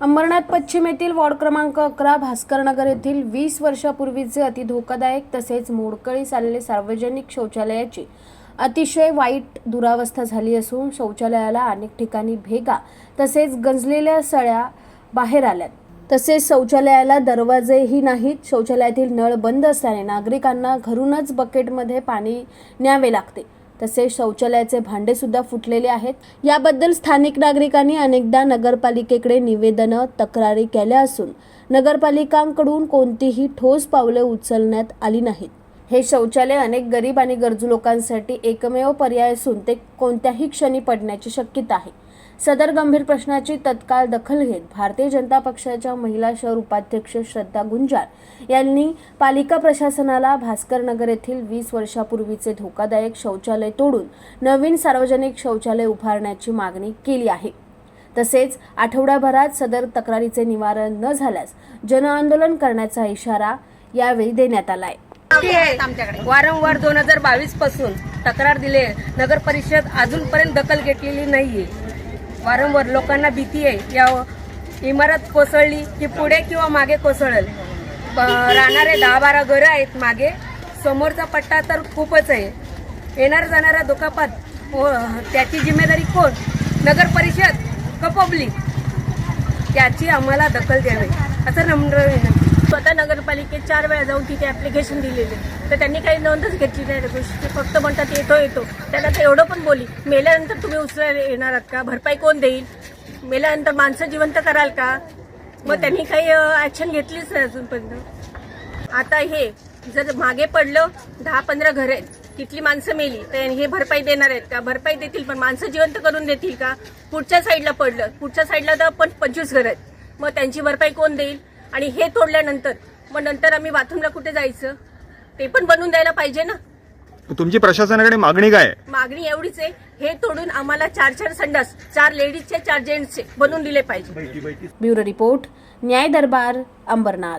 अंबरनाथ पश्चिम येथील वॉर्ड क्रमांक अकरा भास्करनगर येथील वीस वर्षापूर्वीचे अति धोकादायक तसेच मोडकळीस आलेले सार्वजनिक शौचालयाची अतिशय वाईट दुरावस्था झाली असून शौचालयाला अनेक ठिकाणी भेगा तसेच गंजलेल्या सळ्या बाहेर आल्यात. तसेच शौचालयाला दरवाजेही नाहीत. शौचालयातील नळ बंद असल्याने नागरिकांना घरूनच बकेटमध्ये पाणी न्यावे लागते. तसेच शौचालयाचे भांडे सुद्धा फुटलेले आहेत. याबद्दल स्थानिक नागरिकांनी अनेकदा नगरपालिकेकडे निवेदनं तक्रारी केल्या असून नगरपालिकांकडून कोणतीही ठोस पावले उचलण्यात आली नाहीत. हे शौचालय अनेक गरीब आणि गरजू लोकांसाठी एकमेव पर्याय असून ते कोणत्याही क्षणी पडण्याची शक्यता आहे. सदर गंभीर प्रश्नाची तत्काळ दखल घेत भारतीय जनता पक्षाच्या महिला शहर उपाध्यक्ष श्रद्धा गुंजार यांनी पालिका प्रशासनाला भास्कर नगर येथील वीस वर्षापूर्वीचे धोकादायक शौचालय तोडून नवीन सार्वजनिक शौचालय उभारण्याची मागणी केली आहे. तसेच आठवड्याभरात सदर तक्रारीचे निवारण न झाल्यास जनआंदोलन करण्याचा इशारा यावेळी देण्यात आलाय. वारंवार दोन हजार बावीसपासून तक्रार दिले. नगर परिषद अजूनपर्यंत दखल घेतलेली नाहीये. वारंवार लोकांना भीती आहे. या इमारत कोसळली की पुढे किंवा मागे कोसळल. प- राहणारे दहा बारा घरं आहेत मागे. समोरचा पट्टा तर खूपच आहे. येणार जाणारा दुखापत हो, त्याची जिम्मेदारी कोण? नगर परिषद का पब्लिक? त्याची आम्हाला दखल द्यावी. असं नम्र विनंती. स्वतः नगरपालिकेत चार वेळा जाऊन तिथे ऍप्लिकेशन दिलेले. तर त्यांनी काही नोंदच घेतली नाही. त्या गोष्टीची फक्त म्हणतात येतो येतो. त्यांना तर एवढं पण बोली मेल्यानंतर तुम्ही उचलायला येणार आहात का? भरपाई कोण देईल? मेल्यानंतर माणसं जिवंत कराल का? मग त्यांनी काही ऍक्शन घेतलीच नाही अजूनपर्यंत. आता हे जर मागे पडलं दहा पंधरा घर आहेत. तिथली माणसं मेली तर हे भरपाई देणार आहेत का? भरपाई देतील पण माणसं जिवंत करून देतील का? पुढच्या साईडला पडलं. पुढच्या साईडला तर पण पंचवीस घर आहेत. मग त्यांची भरपाई कोण देईल? आणि हे तोडल्यानंतर मग नंतर आम्ही बाथरूमला कुठे जायचं? ते पण बनवून द्यायला पाहिजे ना. तुमची प्रशासनाकडे मागणी काय आहे? मागणी एवढीच आहे हे तोडून आम्हाला चार चार संडास चार लेडीजचे चार जेंट्सचे बनवून दिले पाहिजे. ब्युरो रिपोर्ट न्याय दरबार अंबरनाथ.